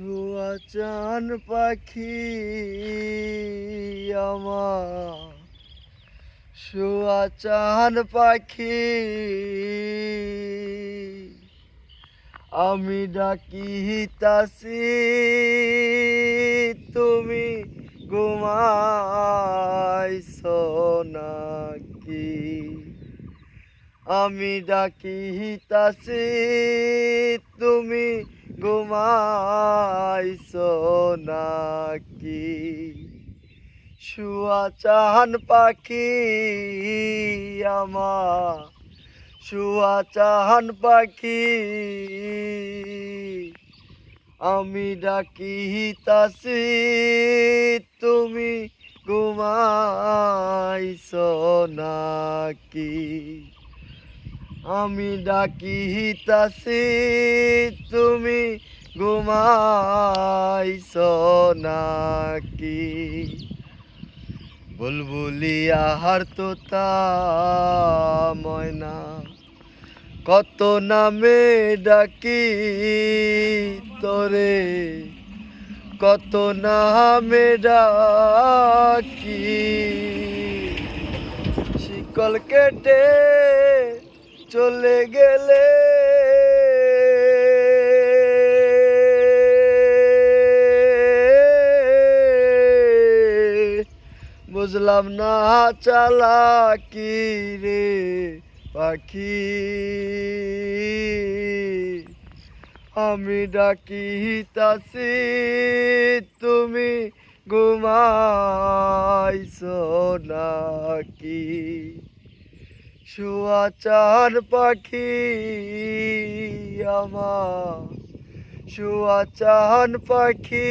শুয়া চান পাখি আমার। শুয়া চান পাখি আমি ডাকি তাসি তুমি ঘুমাইছ নাকি? আমি ডাকি তাসি তুমি ঘুমাইছ নাকি? শুয়া চাহান পাখি আমার। শুয়া চাহান পাখি আমি ডাকি তাসি তুমি ঘুমাইছ নাকি? আমি ডাকি তাসি ঘুমাইছ নাকি? বুলবুলি আহার তোতা ময়না। কত নামে ডাকি তোরে। কত নামে ডাকি। শিকল কেটে চলে গেলে বুঝলাম না চালাকি রে পাখি। আমি ডাকি তাসি তুমি ঘুমাইছ নাকি? শুয়া চার পাখি আমার, শুয়া চান পাখি